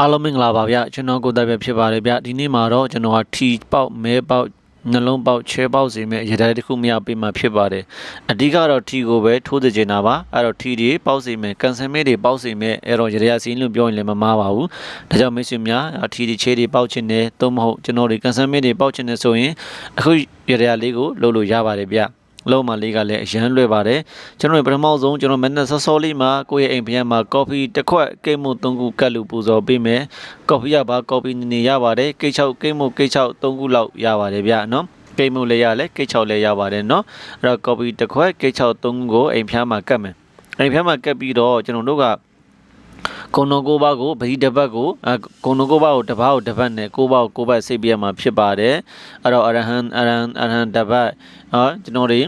အားလုံးမင်္ဂလာပါဗျကျွန်တော်ကိုယ်တိုင်ပဲဖြစ်ပါတယ်ဗျဒီနေ့မှာတော့ကျွန်တော်ဟာထီပေါက်မဲပေါက်နှလုံးပေါက်ချဲပေါက်စီမဲ့ရတဲ့တစ်ခုမရပေးမှာဖြစ်ပါတယ်အဓိကတော့ထီကိုပဲထိုးသကျင်တာပါအဲ့တော့ထီတွေပေါက်စီမဲ့ကန်ဆယ်မဲတွေပေါက်စီမဲ့အဲ့တော့ရတဲ့စီးလို့ပြောရင်လည်းမမားပါဘူးဒါကြောင့်မိတ်ဆွေများထီတွေချဲတွေပေါက်ချင်တယ်သို့မဟုတ်ကျွန်တော်တွေကန်ဆယ်မဲတွေပေါက်ချင်တယ်ဆိုရင်အခုရတဲ့လေးကိုလုပ်လို့ရပါတယ်ဗျ လုံးမလေးကလည်းအရန်လွယ်ပါတယ်ကျွန်တော်တို့ပထမဆုံးကျွန်တော်မနေ့စောစောလေးမှာကိုယ့်ရဲ့အိမ်ဖျက်မှာကော်ဖီတစ်ခွက်ကိတ်မှုသုံးခုကတ်လူပူဇော်ပေးမယ်ကော်ဖီရပါကော်ဖီနေနေရပါတယ်ကိတ်ချောက်ကိတ်မှုကိတ်ချောက်သုံးခုလောက်ရပါတယ်ဗျနော်ကိတ်မှုလည်းရလဲကိတ်ချောက်လည်းရပါတယ်နော်အဲ့တော့ကော်ဖီတစ်ခွက်ကိတ်ချောက်သုံးခုကိုအိမ်ဖျက်မှာကတ်မယ်အိမ်ဖျက်မှာကတ်ပြီးတော့ကျွန်တော်တို့ကကုံတော်ကိုပါကိုဗတိတစ်ပတ်ကို အကုံတော်ကိုပါကိုတစ်ပတ်ကိုတစ်ပတ်နဲ့ကိုပါကိုကိုပတ်စိတ်ပြရမှာဖြစ်ပါတယ်အဲ့တော့အရဟံအရဟံအရဟံတစ်ပတ်ဟောကျွန်တော်တွေ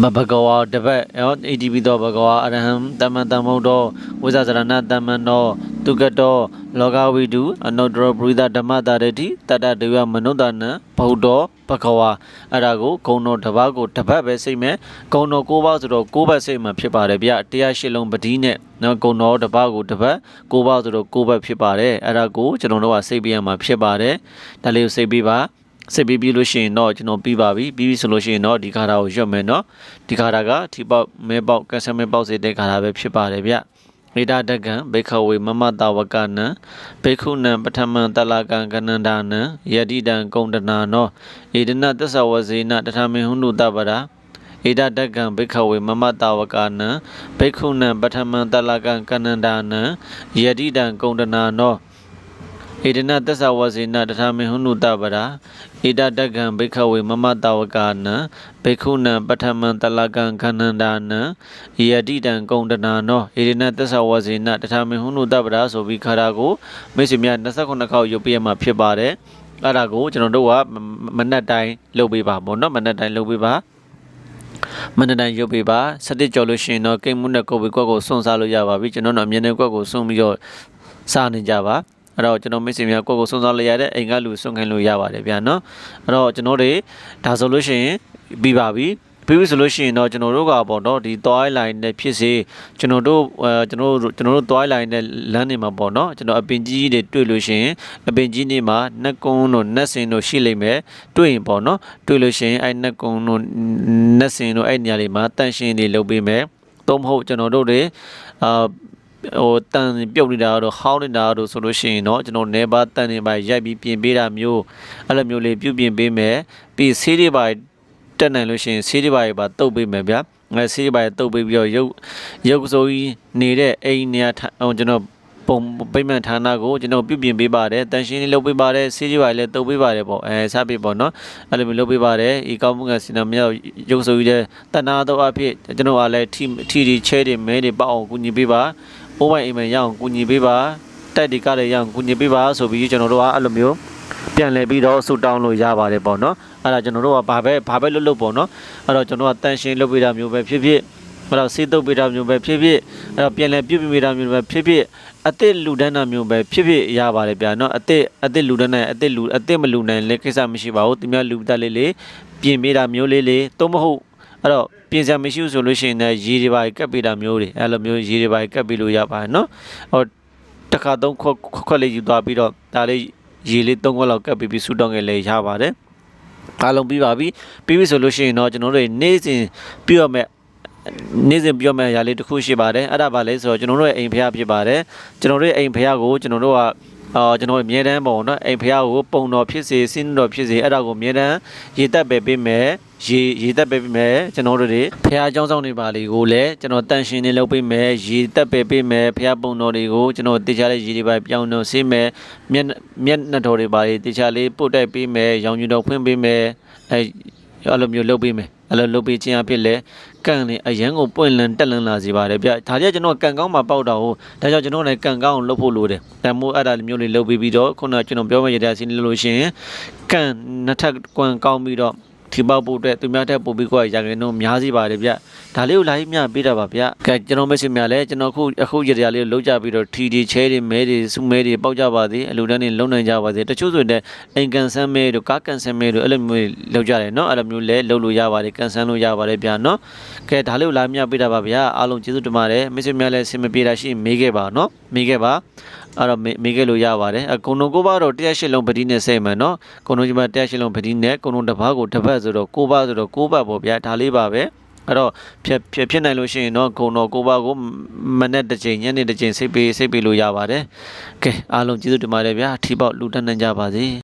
မဘဂဝါတပတ်ရော ATP တော့ဘဂဝါအရဟံတမန်တမုတ်တော်ဝိဇာစရဏတမန်တော် တုကတောလောကဝိတုအနုတ္တရပရိသဓမ္မတာရတိတတ္တဒေဝမနုဿာနံဘုဒ္ဓဘဂဝါအဲ့ဒါကိုဂုံတော်တစ်ပတ်ကိုတစ်ပတ်ပဲစိတ်မဲ့ဂုံတော်၉ပါးဆိုတော့၉ပတ်စိတ်မှဖြစ်ပါတယ်ဗျတရားရှိလုံးပတိနဲ့နော်ဂုံတော်တစ်ပတ်ကိုတစ်ပတ်၉ပါးဆိုတော့၉ပတ်ဖြစ်ပါတယ်အဲ့ဒါကိုကျွန်တော်တို့ကစိတ်ပြရမှာဖြစ်ပါတယ်ဒါလေးကိုစိတ်ပြပါစစ်ပြီးပြီးလို့ရှိရင်တော့ကျွန်တော်ပြီးပါပြီပြီးပြီဆိုလို့ရှိရင်တော့ဒီခါတာကိုရွတ်မယ်နော်ဒီခါတာကထီပေါက်မဲပေါက်ကဆမဲပေါက်စေတဲ့ခါတာပဲဖြစ်ပါတယ်ဗျ မေတ္တာတက္ကံဘေခဝေမမတဝကနံဘေခုနံပထမံတလကံကနန္ဒာနံယတိတံကုံတနာနောဧဒနသစ္ဆဝဇေနတထမေဟွနုတပရာဧဒတကံဘိခဝေမမတဝကနံဘိက္ခုနံပထမံတလကံကနန္ဒာနံယတိတံကုံတနာနော ဧဒနသစ္ဆဝဇေနတထမေဟွနုတပရာဧဒတကံဘိခဝေမမတဝကနံဘိက္ခုနံပထမံတလကံကနန္ဒာနံယတိတံကုံတနာနောဧဒနသစ္ဆဝဇေနတထမေဟွနုတပရာဆိုပြီးခါတာကိုမိတ်ဆွေများ29ခေါက်ရုပ်ပြရမှာဖြစ်ပါတယ်အဲ့ဒါကိုကျွန်တော်တို့ကမနက်တိုင်းလုပ်ပေးပါပေါ့နော်မနက်တိုင်းလုပ်ပေးပါမနက်တိုင်းရုပ်ပေးပါစတစ်ကြော်လို့ရှိရင်တော့ကိတ်မှုနဲ့ကိုယ်ပဲကွက်ကိုစွန့်စားလို့ရပါပြီကျွန်တော်တို့အမြင်နဲ့ကွက်ကိုစွန့်ပြီးတော့စားနေကြပါ အဲ့တော့ကျွန်တော်မိတ်ဆွေများကိုယ့်ကိုစွန့်စားလိုက်ရတဲ့အိမ်ကလူစွန့်ခိုင်းလို့ရပါတယ်ဗျာနော်အဲ့တော့ကျွန်တော်တွေဒါဆိုလို့ရှိရင်ပြီးပါပြီပြီးပြီဆိုလို့ရှိရင်တော့ကျွန်တော်တို့ကပေါ့နော်ဒီသွားလိုင်းနဲ့ဖြစ်စေကျွန်တော်တို့အဲကျွန်တော်တို့ကျွန်တော်တို့သွားလိုင်းနဲ့လမ်းနေမှာပေါ့နော်ကျွန်တော်အပင်ကြီးတွေတွေ့လို့ရှိရင်အပင်ကြီးနေမှာနှက်ကုန်းတို့နှက်စင်တို့ရှိလိမ့်မယ်တွေ့ရင်ပေါ့နော်တွေ့လို့ရှိရင်အဲ့နှက်ကုန်းတို့နှက်စင်တို့အဲ့နေရာလေးမှာတန့်ရှင်းတွေလုပ်ပေးမယ်သို့မဟုတ်ကျွန်တော်တို့တွေအာ ဟိုတန်ပြုတ်နေတာတော့ဟောင်းနေတာတော့ဆိုလို့ရှိရင်တော့ကျွန်တော်နေပါတန်နေပါရိုက်ပြီးပြင်ပေးတာမျိုးအဲ့လိုမျိုးလေးပြုပြင်ပေးမယ်ပြီးဆေးတွေပါတက်နိုင်လို့ရှိရင်ဆေးတွေပါပါတုတ်ပေးမယ်ဗျာအဲဆေးတွေပါတုတ်ပေးပြီးတော့ရုပ်ရုပ်စိုးကြီးနေတဲ့အိမ်နေရာဟိုကျွန်တော်ပုံပိမှန်ဌာနကိုကျွန်တော်ပြုပြင်ပေးပါတယ်တန်ရှင်းလေးလုပ်ပေးပါတယ်ဆေးကြီးပါလည်းတုပ်ပေးပါတယ်ပေါ့အဲစပေးပေါ့နော်အဲ့လိုမျိုးလုပ်ပေးပါတယ်ဤကောင်းမှုကစင်နာမြောက်ရုပ်စိုးကြီးတဲ့တဏှာတော့အဖြစ်ကျွန်တော်ကလည်းထီထီတွေချဲတွေမဲတွေပေါအောင်ကူညီပေးပါ အိုးပိုင်အိမ်မရအောင်ကူညီပေးပါတက်ဒီကလည်းရအောင်ကူညီပေးပါဆိုပြီးကျွန်တော်တို့ကအဲ့လိုမျိုးပြန်လည်ပြီးတော့ဆူတောင်းလို့ရပါတယ်ပေါ့နော်အဲ့ဒါကျွန်တော်တို့ကဘာပဲဘာပဲလုပ်လို့ပေါ့နော်အဲ့တော့ကျွန်တော်ကတန်ရှင်းလုပ်ပေးတာမျိုးပဲဖြစ်ဖြစ်အဲ့တော့စေးတုပ်ပေးတာမျိုးပဲဖြစ်ဖြစ်အဲ့တော့ပြန်လည်ပြုပြင်ပေးတာမျိုးပဲဖြစ်ဖြစ်အစ်စ်လူဒန်းတာမျိုးပဲဖြစ်ဖြစ်ရပါတယ်ဗျာနော်အစ်စ်အစ်စ်လူဒန်းနိုင်အစ်စ်လူအစ်စ်မလူနိုင်လည်းကိစ္စမရှိပါဘူးသူများလူတက်လေးလေးပြင်ပေးတာမျိုးလေးလေးတော့မဟုတ် အဲ့တော့ပြင်စရာမရှိဘူးဆိုလို့ရှိရင်လည်းရေတွေပါကပ်ပေးတာမျိုးတွေအဲ့လိုမျိုးရေတွေပါကပ်ပေးလို့ရပါတယ်နော်ဟောတစ်ခါသုံးခွက်ခွက်လေးယူသွားပြီးတော့ဒါလေးရေလေးသုံးခွက်လောက်ကပ်ပြီးပြီးဆူတောင်းငယ်လေးရပါတယ်အားလုံးပြီးပါပြီပြီးပြီဆိုလို့ရှိရင်တော့ကျွန်တော်တို့နေ့စဉ်ပြရမယ့်နေ့စဉ်ပြောမယ့်အရာလေးတစ်ခုရှိပါတယ်အဲ့ဒါပါလဲဆိုတော့ကျွန်တော်တို့ရဲ့အိမ်ဖះဖြစ်ပါတယ်ကျွန်တော်တို့ရဲ့အိမ်ဖះကိုကျွန်တော်တို့ကအော်ကျွန်တော်အမြဲတမ်းပေါ့နော်အိမ်ဖះကိုပုံတော်ဖြစ်စေစင်းတော်ဖြစ်စေအဲ့ဒါကိုအမြဲတမ်းရေတက်ပဲပေးမယ် ရေရေတက်ပဲပေးမယ်ကျွန်တော်တို့တွေဖះเจ้าဆောင်တွေပါလေးကိုလည်းကျွန်တော်တန်ရှင်နေလုပ်ပေးမယ်ရေတက်ပဲပေးမယ်ဖះပုံတော်တွေကိုကျွန်တော်တေချာလေးရေတွေပါပြောင်းတော့ဆေးမယ်မျက်မျက်နှာတော်တွေပါလေးတေချာလေးပုတ်တက်ပေးမယ်ရောင်ညူတော်ဖွင့်ပေးမယ်အဲအဲ့လိုမျိုးလုပ်ပေးမယ်အဲ့လိုလုပ်ပေးခြင်းအဖြစ်လဲကန်နေအရန်ကိုပွင့်လန်းတက်လန်းလာစေပါတယ်ဗျဒါကြကျွန်တော်ကန်ကောင်းမှာပေါက်တာဟုတ်ဒါကြောင့်ကျွန်တော်လည်းကန်ကောင်းလုပ်ဖို့လိုတယ်တမိုးအဲ့ဒါမျိုးလေးလုပ်ပြီးပြီးတော့ခုနကကျွန်တော်ပြောမယ့်ရတဲ့အစီအစဉ်လို့ရှိရင်ကန်နှစ်ထပ်ကွန်ကောင်းပြီးတော့ ထီပေါက်ဖို့အတွက်သူများတက်ပို့ပြီးကိုရရင်တော့များစီပါတယ်ဗျဒါလေးကိုလာပြီးမြပေးတာပါဗျကဲကျွန်တော်မရှိများလဲကျွန်တော်ခုအခုရတဲ့လေးကိုလုံးကြပြီးတော့ထီဒီချဲတွေမဲတွေစုမဲတွေပေါက်ကြပါသေးအလူတန်းတွေလုံနိုင်ကြပါသေးတချို့ဆိုရင်အိမ်ကန်ဆန်းမဲတို့ကားကန်ဆန်းမဲတို့အဲ့လိုမျိုးလောက်ကြတယ်နော်အဲ့လိုမျိုးလဲလုံလို့ရပါတယ်ကန်ဆန်းလို့ရပါတယ်ဗျနော်ကဲဒါလေးကိုလာမြပေးတာပါဗျအားလုံးကျေးဇူးတင်ပါတယ်မရှိများလဲဆင်မပြေတာရှိမေးခဲ့ပါနော်မေးခဲ့ပါ အဲ့တော့မေမေးခဲ့လို့ရပါတယ်အကုံလုံးကိုပါတော့108လုံးပတိနဲ့စိတ်မယ်နော်ကုံလုံးဒီမှာ108လုံးပတိနဲ့ကုံလုံးတစ်ပါးကိုတစ်ပတ်ဆိုတော့9ပါးဆိုတော့9ပတ်ပေါ့ဗျာဒါလေးပါပဲအဲ့တော့ဖြစ်ဖြစ်ဖြစ်နိုင်လို့ရှိရင်တော့ဂုံတော်9ပါးကိုမနေ့တစ်ချိန်ညနေတစ်ချိန်စိတ်ပေးစိတ်ပေးလို့ရပါတယ်ကဲအားလုံးကျေးဇူးတင်ပါတယ်ဗျာထီပေါက်လူတက်နိုင်ကြပါစေ